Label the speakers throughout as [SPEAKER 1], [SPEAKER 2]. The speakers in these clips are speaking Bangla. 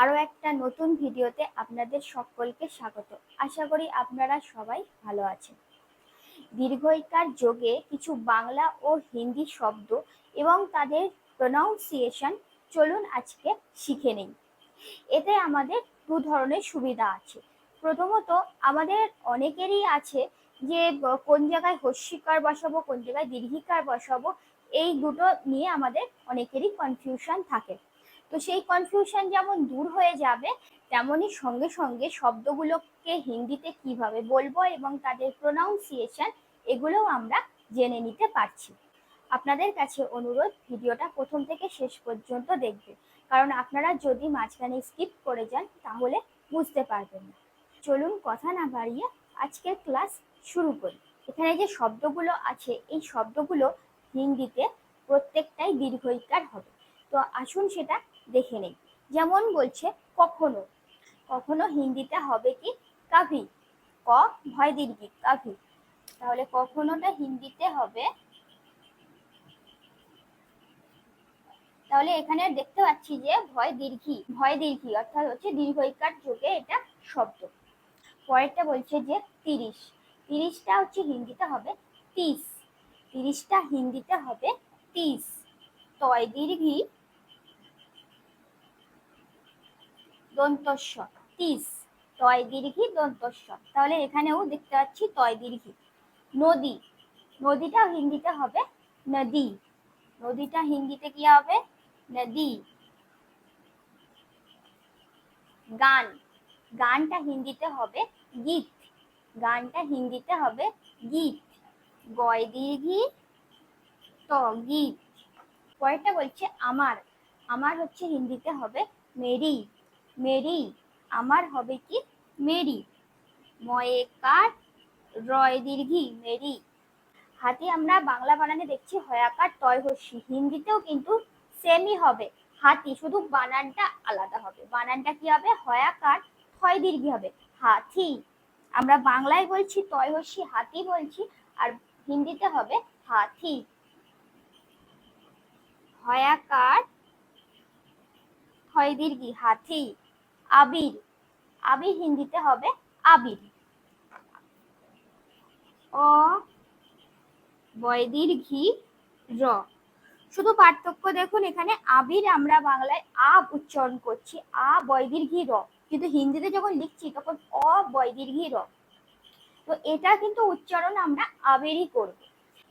[SPEAKER 1] আরও একটা নতুন ভিডিওতে আপনাদের সকলকে স্বাগত। আশা করি আপনারা সবাই ভালো আছেন। দীর্ঘইকার যোগে কিছু বাংলা ও হিন্দি শব্দ এবং তাদের প্রনাউন্সিয়েশন চলুন আজকে শিখে নেই। এতে আমাদের দু ধরনের সুবিধা আছে। প্রথমত, আমাদের অনেকেরই আছে যে, কোন জায়গায় হস্যিকার বসাবো, কোন জায়গায় দীর্ঘিকার বসাবো, এই দুটো নিয়ে আমাদের অনেকেরই কনফিউশন থাকে। তো সেই কনফিউশন যেমন দূর হয়ে যাবে তেমনই সঙ্গে সঙ্গে শব্দগুলোকে হিন্দিতে কীভাবে বলব এবং তাদের প্রোনাউন্সিয়েশন এগুলোও আমরা জেনে নিতে পারছি। আপনাদের কাছে অনুরোধ, ভিডিওটা প্রথম থেকে শেষ পর্যন্ত দেখবে কারণ আপনারা যদি মাঝখানে স্কিপ করে যান, তাহলে বুঝতে পারবেন না। চলুন কথা না বাড়িয়ে আজকের ক্লাস শুরু করি। এখানে যে শব্দগুলো আছে, এই শব্দগুলো হিন্দিতে প্রত্যেকটাই দীর্ঘইকার হবে। তো আসুন সেটা দেখে নেই। যেমন বলছে, কখনো কখনো হিন্দিতে হবে কি? কাভি। ক? ভয় দীর্ঘি কাভি। তাহলে কখনোটা হিন্দিতে হবে? তাহলে এখানে দেখতে পাচ্ছি যে, ভয় দীর্ঘি ভয় দীর্ঘি অর্থাৎ হচ্ছে দীর্ঘইকার যোগে এটা শব্দ। পরেরটা বলছে যে, তিরিশ। তিরিশটা হচ্ছে হিন্দিতে হবে তিস। তিরিশটা হিন্দিতে হবে তিস। তয় দীর্ঘি দন্তস্ব তিস তয় দীর্ঘি দন্তস্ব তাহলে এখানেও দেখতে পাচ্ছি তয় দীর্ঘি নদী, নদীটা হিন্দিতে হবে নদী। নদীটা হিন্দিতে কি হবে? নদী। গান, গানটা হিন্দিতে হবে গীত। গানটা হিন্দিতে হবে গীত। গয় দীর্ঘি ত গীত পরেরটা বলছে আমার। আমার হচ্ছে হিন্দিতে হবে মেরি। মেরি, আমার হবে কি মেরি? ময়ে কাঠ, রয় দীর্ঘি, মেরি। হাতি আমরা বাংলা বানানে দেখছি হয়াকার তয় হস্যি। হিন্দিতেও কিন্তু সেমই হবে। হাতি, শুধু বানানটা আলাদা হবে। বানানটা কি হবে? হয়াকার থয় দীর্ঘি হবে। হাতি, আমরা বাংলায় বলছি তয় হস্যি, হাতি বলছি, আর হিন্দিতে হবে হাতি। হয়াকার থয় দীর্ঘি হাতি আবির। আবির হিন্দিতে হবে আবির। অ, বয়দীর্ঘি, র। শুধু পার্থক্য দেখুন, এখানে আবির আমরা বাংলায় আ উচ্চারণ করছি, আ, বয়দীর্ঘি, র। কিন্তু হিন্দিতে যখন লিখছি, তখন অ, বয়দীর্ঘি, র। তো এটা কিন্তু উচ্চারণ আমরা আবেরই করব।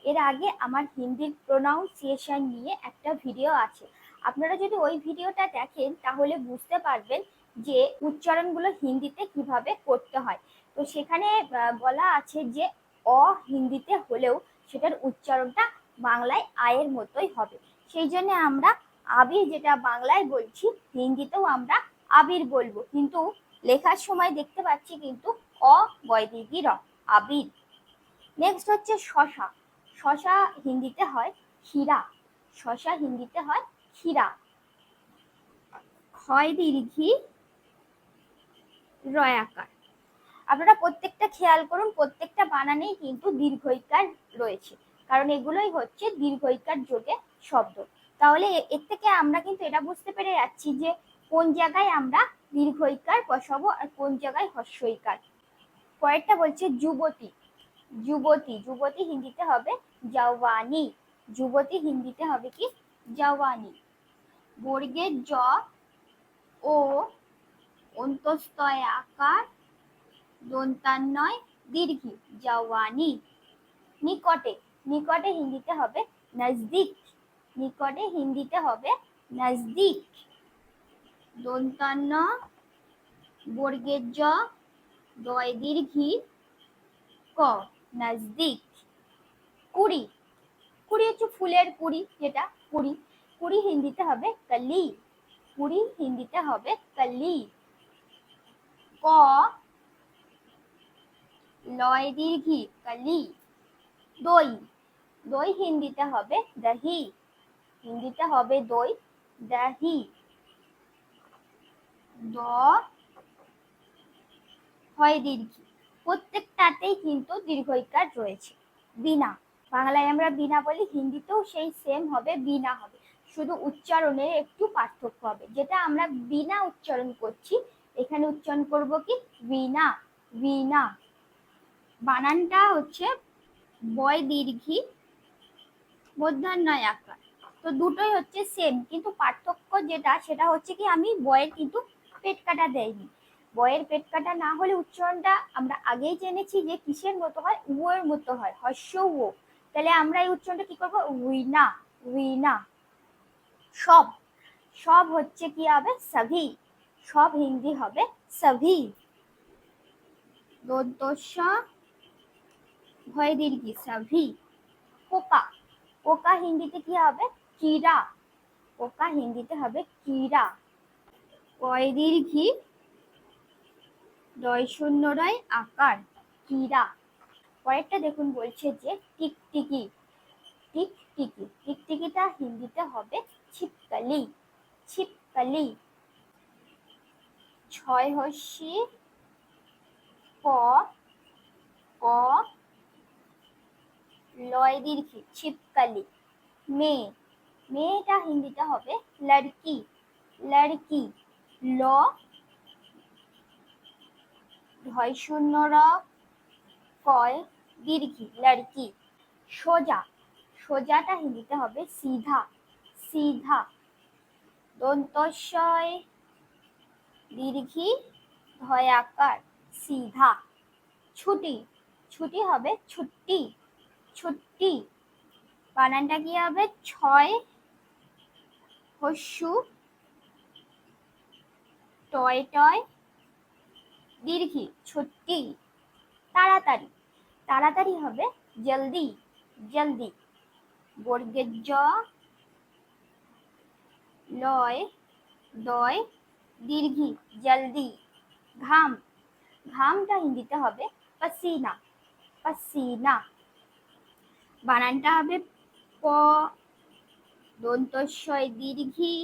[SPEAKER 1] এর আগে আমার হিন্দির প্রোনাউন্সিয়েশন নিয়ে একটা ভিডিও আছে। আপনারা যদি ওই ভিডিওটা দেখেন, তাহলে বুঝতে পারবেন যে উচ্চারণগুলো হিন্দিতে কীভাবে করতে হয়। তো সেখানে বলা আছে যে, অ হিন্দিতে হলেও সেটার উচ্চারণটা বাংলায় আয়ের মতোই হবে। সেই জন্য আমরা আবির যেটা বাংলায় বলছি, হিন্দিতেও আমরা আবির বলব। কিন্তু লেখার সময় দেখতে পাচ্ছি কিন্তু অ বয়দিগি র, আবির। নেক্সট হচ্ছে শশা। শশা হিন্দিতে হয় ক্ষীরা শশা হিন্দিতে হয় ক্ষীরা ক্ষয় দীর্ঘি রয়াকার। আপনারা প্রত্যেকটা খেয়াল করুন, প্রত্যেকটা বানানেই কিন্তু দীর্ঘইকার রয়েছে। কারণ এগুলোই হচ্ছে দীর্ঘইকার যোগে শব্দ। তাহলে এর থেকে আমরা কিন্তু এটা বুঝতে পেরে যাচ্ছি যে কোন জায়গায় আমরা দীর্ঘইকার বসাবো আর কোন জায়গায় হস্যইকার পরেরটা বলছে যুবতী। যুবতী যুবতী হিন্দিতে হবে জওয়ানি। যুবতী হিন্দিতে হবে কি? জওয়ানি। বর্গের জ ও অন্তস্তয় আকার দন্তান্নয় দীর্ঘি, জওয়ানি। নিকটে নিকটে হিন্দিতে হবে নজদিক। নিকটে হিন্দিতে হবে নজদিক। দন্তান্ন বর্গের জ, দয় দীর্ঘি, ক, নজদিক। কুড়ি। কুড়ি হচ্ছে ফুলের কুড়ি, যেটা কুড়ি। কুড়ি হিন্দিতে হবে কলি। কুড়ি হিন্দিতে হবে কলি। ক, লয় দীর্ঘি, কলি। দই দই হিন্দিতে হবে দহি। হিন্দিতে হবে দই, দহি। দ, হয় দীর্ঘি। প্রত্যেকটাতেই কিন্তু দীর্ঘইকার রয়েছে। বিনা। বাংলায় আমরা বিনা বলি, হিন্দিতেও সেই সেম হবে, বিনা হবে। শুধু উচ্চারণের একটু পার্থক্য হবে। যেটা আমরা বিনা উচ্চারণ করছি, এখানে উচ্চারণ করব কি? বিনা বিনা। বানানটা হচ্ছে বয় দীর্ঘি, মধ্যাহ্নয় আকার। তো দুটোই হচ্ছে সেম কিন্তু পার্থক্য যেটা, সেটা হচ্ছে কি আমি বয়ের কিন্তু পেট কাটা দেয়নি বয়ের পেট কাটা না হলে উচ্চারণটা আমরা আগেই জেনেছি যে কিসের মতো হয়? উয়ের মতো হয় হর্ষ ও তাহলে আমরা এই উচ্চারণটা কি করব? উইনা উইনা। সব। সব হচ্ছে কি হবে? সভি। সব হিন্দি হবে সভি। দোদ্দস্য ভয় দীর্ঘি সভি। পোকা। পোকা হিন্দিতে কি হবে? কিরা। পোকা হিন্দিতে হবে কিরা। কয় দীর্ঘি দয় শূন্য রয় আকার। কিরা। পরেরটা দেখুন বলছে যে টিকটিকি। টিকটিকি টিকটিকিটা হিন্দিতে হবে ছিপকালি। ছিপকালি। ছয় হস্যি ক ক, লয় দীর্ঘি, ছিপকালি। মেয়ে মেয়েটা হিন্দিতে হবে লড়কি। লড়কি, ল ঢয় শূন্য র কয় দীর্ঘি, লড়কি। সোজা। সোজাটা হিন্দিতে হবে সিধা সিধা। দন্তস্বয় দীর্ঘি ধয় আকার সিধা। ছুটি ছুটি হবে ছুটি ছুটি। বানানটা কি হবে? ছয় হস্যু, টয় টয়, দীর্ঘি, ছুটি। তাড়াতাড়ি তাড়াতাড়ি হবে জলদি জলদি। বর্গের জ লয় দয় দীর্ঘি জলদি। ঘাম, ঘামটা হিন্দিতে হবে পসিনা পসিনা। বানানটা হবে প, দন্তস্বয় দীর্ঘি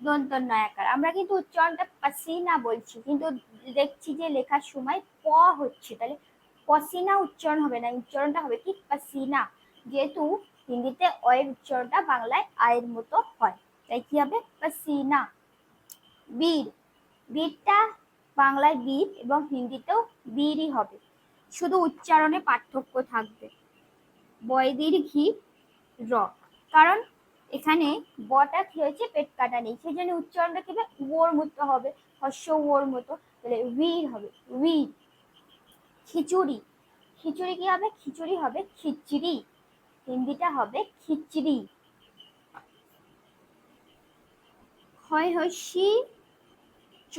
[SPEAKER 1] দন্ত নয়াকার আমরা কিন্তু উচ্চারণটা পসিনা বলছি, কিন্তু দেখছি যে লেখার সময় প হচ্ছে, তাহলে পসিনা উচ্চারণ হবে না, উচ্চারণটা হবে কি? পসিনা। যেহেতু হিন্দিতে অয়ের উচ্চারণটা বাংলায় আয়ের মতো হয়। তাই কি হবে? পসিনা। বীর। বীরটা বাংলায় বীর এবং হিন্দিতেও বীরই হবে। শুধু উচ্চারণে পার্থক্য থাকবে। বয়দীর্ঘি র। কারণ এখানে বটা কি হয়েছে? পেট কাটা নেই। সেই জন্য উচ্চারণটা কি হবে? ওর মতো হবে। হর্ষ ওর মতো। তাহলে বীর হবে। বীর খিচুড়ি। খিচুড়ি কি হবে? খিচুড়ি হবে। খিচড়ি। হিন্দিটা হবে খিচড়ি। হয় চ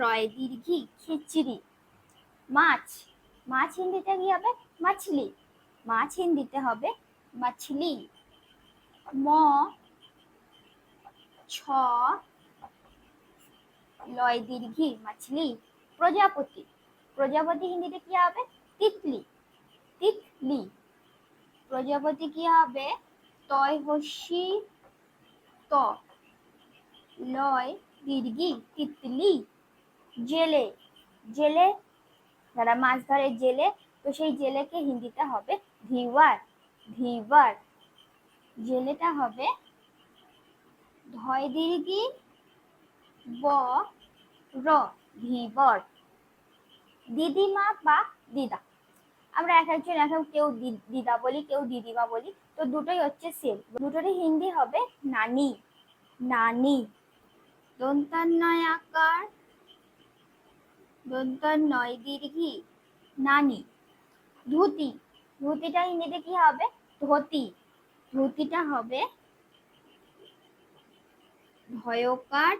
[SPEAKER 1] রয় দীর্ঘি, খিচড়ি। মাছ মাছ হিন্দিতে কি হবে? মাছলি। মাছ হিন্দিতে হবে মাছলি। ম, ছ, লয় দীর্ঘি, মাছলি। প্রজাপতি। প্রজাপতি হিন্দিতে কি হবে? তিতলি। তিতলি প্রজাপতি কি হবে? তয় হস্যি ত। লয় দীর্ঘি তিতলি। জেলে। জেলে? যারা মাছ ধরে জেলে। তো সেই জেলেকে হিন্দিতে হবে ধীওয়ার। ধীওয়ার। জেলেটা হবে ধয় দীর্ঘি ব র ধীবর। দিদিমা বা দিদা। আমরা এক একজন এক এক কেউ দিদা বলি, কেউ দিদিমা বলি, তো দুটোই হচ্ছে সেম দুটোরই হিন্দি হবে নানি নানি। দন্তান্নয় আকার দন্তার নয় দীর্ঘি, নানি। ধুতি, ধুতিটা হিন্দিতে কি হবে? ধুতি। ধুতিটা হবে ভয়কার,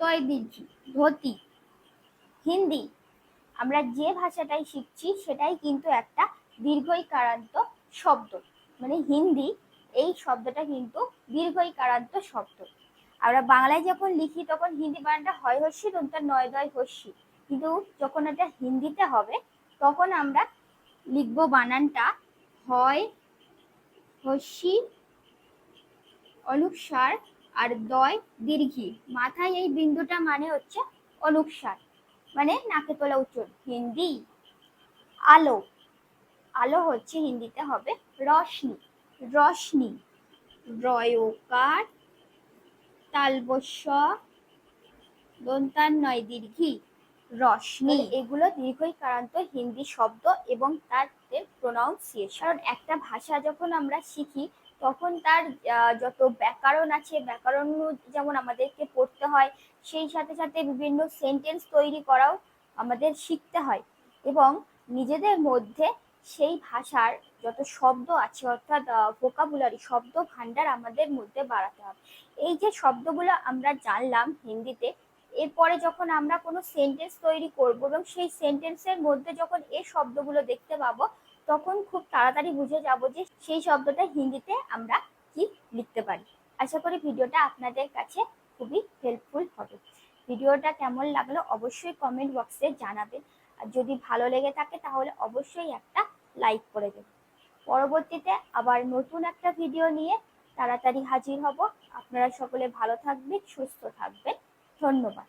[SPEAKER 1] তয় দীর্ঘি। ধুতি। হিন্দি। আমরা যে ভাষাটাই শিখছি, সেটাই কিন্তু একটা দীর্ঘইকারান্ত শব্দ। মানে হিন্দি, এই শব্দটা কিন্তু দীর্ঘইকারান্ত শব্দ। আমরা বাংলায় যখন লিখি, তখন হিন্দি বানানটা হয় হস্যি দন্ত নয় দয় হস্যি কিন্তু যখন এটা হিন্দিতে হবে, তখন আমরা লিখব বানানটা হয়, হস্যি, অনুসার আর দয়, দীর্ঘি। মাথায় এই বিন্দুটা মানে হচ্ছে অনুসার। মানে নাকে তোলা উচ্চারণ হিন্দি আলো। আলো হচ্ছে হিন্দিতে হবে রশ্মি রশনি রয়কার তালবস্য দন্তান নয় দীর্ঘি রশনি এগুলো দীর্ঘই কারান্ত হিন্দি শব্দ এবং তাদের প্রোনাউন্সিয়েশন কারণ একটা ভাষা যখন আমরা শিখি তখন তার যত ব্যাকরণ আছে ব্যাকরণ যেমন আমাদেরকে পড়তে হয় সেই সাথে সাথে বিভিন্ন সেন্টেন্স তৈরি করাও আমাদের শিখতে হয় এবং নিজেদের মধ্যে সেই ভাষার যত শব্দ আছে, অর্থাৎ ভোকাবুলারি শব্দ ভান্ডার আমাদের মধ্যে বাড়াতে হবে। এই যে শব্দগুলো আমরা জানলাম হিন্দিতে, এরপরে যখন আমরা কোনো সেন্টেন্স তৈরি করব এবং সেই সেন্টেন্সের মধ্যে যখন এই শব্দগুলো দেখতে পাবো, তখন খুব তাড়াতাড়ি বুঝে যাব যে সেই শব্দটা হিন্দিতে আমরা কি লিখতে পারি। আশা করি ভিডিওটা আপনাদের কাছে খুবই হেল্পফুল ভিডিওটা কেমন লাগল অবশ্যই কমেন্ট বক্সে জানাবেন। আর যদি ভালো লেগে থাকে তাহলে অবশ্যই একটা লাইক করে দেবেন। পরবর্তীতে আবার নতুন একটা ভিডিও নিয়ে তাড়াতাড়ি হাজির হব। আপনারা সকলে ভালো থাকবেন, সুস্থ থাকবেন। ধন্যবাদ।